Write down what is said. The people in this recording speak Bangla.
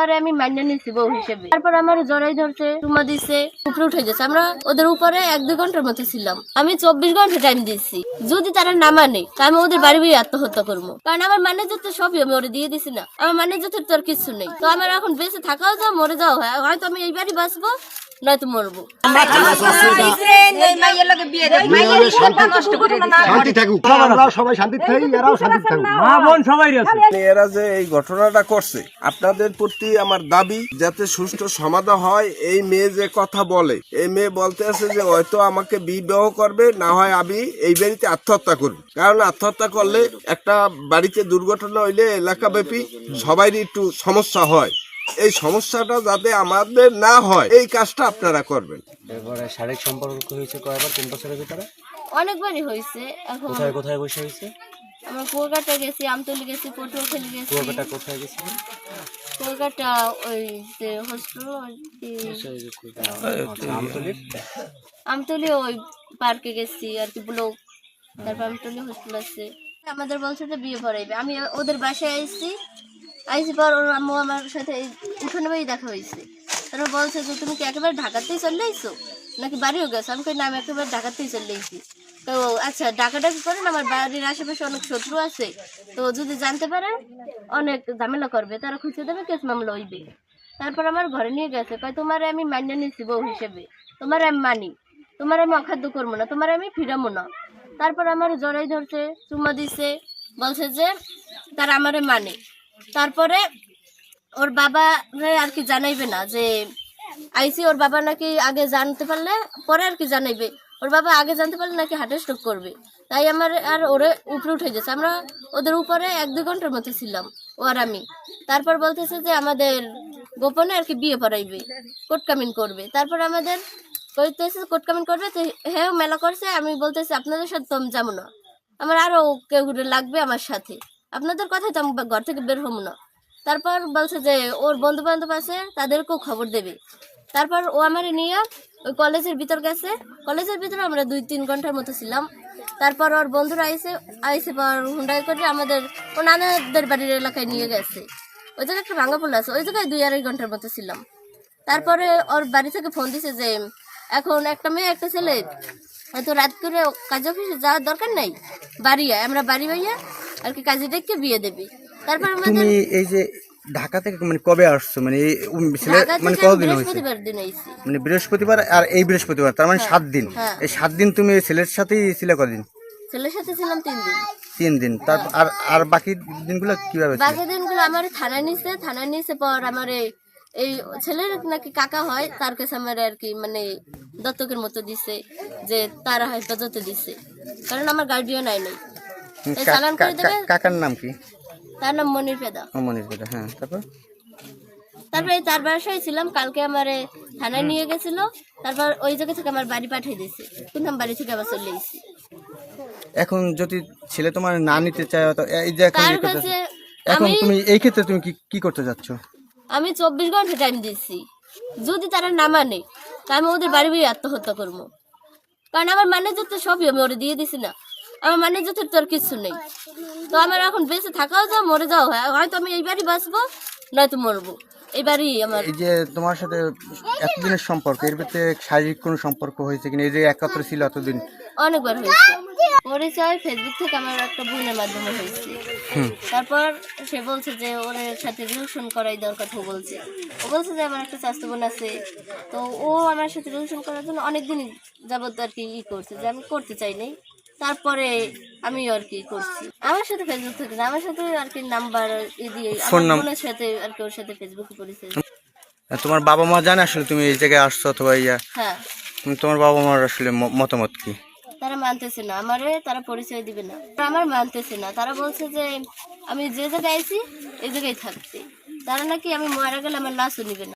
তোমার আমি মান্য নিচ্ছি বউ হিসেবে। তারপর আমার জড়াই ধরছে, চুমা দিছে, উপরে উঠে গেছে আমরা ওদের উপরে এক, দুই ঘণ্টার মতো ছিলাম। আমি চব্বিশ ঘণ্টা টাইম দিচ্ছি যদি তারা না মানে তা আমি ওদের বাড়ি বাড়ি আত্মহত্যা করব। কারণ আমার মানে যেতে সবই আমি ওরে দিয়ে দিছি না। আমার মানে যেতে তোর কিছু নেই। তো আমার এখন বেঁচে থাকাও যা মরে যাওয়া হয়, হয়তো আমি এই বাড়ি বাঁচবো নয়তো মরবো। শান্তি থাকুক আমরা সবাই শান্তি থাকি এরাও শান্তি থাকুক। মা বোন সবাই আছে এরা যে এই ঘটনাটা করছে আপনাদের প্রতি আমার দাবি যাতে সুষ্ঠু সমাধান হয় এই মেয়ে যে কথা বলে এই মেয়ে বলতে আছে যে হয়তো আমাকে বিবাহ করবে না হয় আমি এই বাড়িতে আত্মহত্যা করব। কারণ আত্মহত্যা করলে একটা বাড়িতে দুর্ঘটনা হইলে এলাকাব্যাপী সবারই একটু সমস্যা হয়। এই সমস্যাটা যাতে আমাদের না হয় এই কাজটা আপনারা করবেন। এরপরে শারীরিক সম্পর্ক হয়েছে কয়বার তিন বছরের ভিতরে? অনেকবারই হয়েছে এখন কোথায় কোথায় বসে হয়েছে? আমরা কুয়াকাটা গেছি আমতলি গেছি পটুয়াখালী গেছি। কুয়াকাটা কোথায় কুয়াকাটা ওই যে হোস্টেল আচ্ছা, আমতলি ওই পার্কে গেছি আর কি ব্লক। তারপর আমতলি হোস্টেল আছে। আমাদের বলছে যে বিয়ে পড়াইবে। আমি ওদের বাসায় আইছি আইসি পর ওর আম্মু আমার সাথে উঠোনে বাড়ি দেখা হয়েছে। তারপর বলছে যে, তুমি কি একেবারে ঢাকাতেই চলে আইছো? নাকি বাড়িও গেছো? আমি না, আমি একেবারে ঢাকাতেই চলে আইছি। তো আচ্ছা ডাকাডাকি করেন, আমার বাড়ির আশেপাশে অনেক শত্রু আছে। তো যদি জানতে পারে অনেক ঝামেলা করবে। তারা খুঁজে দেবে কেস মামলা হইবে। তারপর আমার ঘরে নিয়ে গেছে, কয়, তোমার আমি মান্য নিচ্ছি বউ হিসেবে। তোমার আমি মানি। তোমার আমি অখাদ্য করব না। তোমার আমি ফিরাবো না। তারপর আমার জড়াই ধরছে, চুমা দিছে, বলছে যে, তার আমারে মানে। তারপরে ওর বাবা আর কি জানাইবে না যে আইসি, ওর বাবা নাকি আগে জানতে পারলে পরে আর কি জানাইবে। ওর বাবা আগে জানতে পারলে নাকি হার্ট স্ট্রোক করবে। তাই আমার আর ওরে উপরে উঠে গেছে আমরা ওদের উপরে এক দুই ঘণ্টার মতো ছিলাম, ও আর আমি। তারপর বলতেছে যে আমাদের গোপনে আর কি বিয়ে পড়াইবে কোর্ট কামিন করবে। তারপর আমাদের কইতেছে কোর্ট কামিন করবে তো হ্যাঁ মেলা করছে। আমি বলতেছি, আপনাদের সাথে তো আমি যাব না। আমার আরও কেউ লাগবে আমার সাথে। আপনাদের কথাই তো আমি ঘর থেকে বের হব না। তারপর বলছে যে, ওর বন্ধু বান্ধব আছে, তাদেরকেও খবর দেবে। তারপর ও আমার নিয়ে ওই কলেজের ভিতর গেছে। কলেজের ভিতরে আমরা দুই তিন ঘণ্টার মতো ছিলাম। তারপর ওর বন্ধুরা আইসে আইসে পর হুন্ডাই করে আমাদের ও নানাদের বাড়ির এলাকায় নিয়ে গেছে। ওই জায়গায় একটা ভাঙা ফুল আছে, ওই জায়গায় দুই আড়াই ঘণ্টার মতো ছিলাম। তারপরে ওর বাড়ি থেকে ফোন দিছে যে, এখন একটা মেয়ে, একটা ছেলে এত রাত করে কাজ অফিসে যাওয়ার দরকার নাই। বাড়ি আমরা বাড়ি ভাইয়া আর কি কাজে ডেকে বিয়ে দেবে। তারপর আমাদের তুমি এই যে ঢাকা থেকে মানে কবে আসছো? মানে এই মানে কতদিন হয়েছে? বৃহস্পতিবার দিন আইছি। মানে বৃহস্পতিবার আর এই বৃহস্পতিবার তার মানে সাত দিন। হ্যাঁ। এই সাত দিন তুমি ছেলের সাথেই ছিলে কদিন? ছেলের সাথে ছিলাম তিন দিন। তিন দিন। তার আর আর বাকি দিনগুলো কীভাবে? বাকি দিনগুলো আমার থানায় নিছে থানায় নিছে পর আমার এই- ছেলের নাকি কাকা হয় তার কাছে আমার আর কি মানে দত্তকের মতো দিছে যে তারা হেফাজতে দিছে। কারণ আমার গার্ডিয়ান আই নাই চালান করে দেবে? কাকার নাম কি? তার নাম মনির পেদা অমনির কথা হ্যাঁ তারপর? তারপরে তার বাসায় ছিলাম কালকে আমার থানায় নিয়ে গেছিল তারপর ওই জায়গা থেকে আমার বাড়ি পাঠিয়ে দিয়েছে কিন্তু আমি বাড়ি থেকে আবার চলে এসেছি। এখন যদি ছেলে তোমার না নিতে চায় তো এই যে এখন ইয়ে এখন তুমি এই ক্ষেত্রে তুমি কি কি করতে যাচ্ছ? আমি চব্বিশ ঘণ্টা টাইম দিচ্ছি যদি তারা না মানে তা আমি ওদের বাড়ি বাড়ি আত্মহত্যা করব। কারণ আমার মানে তো সবই আমি ওরে দিয়ে দিছি না। আমার ম্যানেজার তো আর কিছু নেই। তো আমার এখন বেঁচে থাকাও যা মরে যাওয়া হয়। হয়তো আমি এই বাড়ি বাঁচবো নয়তো মরবো। বাড়ি আমার এই যে তোমার সাথে এতদিনের সম্পর্ক এর ভিতরে শারীরিক কোনো সম্পর্ক হয়েছে কিনা? এই যে একত্র ছিল এতদিন। অনেকবার হয়েছে। পরিচয় ফেসবুক থেকে আমার একটা বোনের মাধ্যমে হয়েছে। তারপর সে বলছে যে ওর সাথে রিলেশন করাই বলছে। ও বলছে যে আমার একটা স্বাস্থ্য বোন আছে। তো ও আমার সাথে রিলেশন করার জন্য অনেকদিন যাবত আর কি ই করছে। যে আমি করতে চাই নাই। তারপরে আমি আর কি করছি। আমার সাথে ফেসবুক থেকে না, আমার সাথে আর কি নাম্বার দিয়ে আমার বোনের সাথে আর কি ওর সাথে ফেসবুকে পরিচয় তোমার বাবা মা জানে আসলে তুমি এই জায়গায় আসছো অথবা ইয়া? হ্যাঁ। উম, তোমার বাবা মার আসলে ম- মতামত কি? তারা মানতেছে না আমারে তারা পরিচয় দিবে না। আমার মানতেছে না তারা বলছে যে আমি যে জায়গায় আইছি এই জায়গায় থাকতে তারা নাকি আমি মারা গেলে আমার লাশও নিবে না।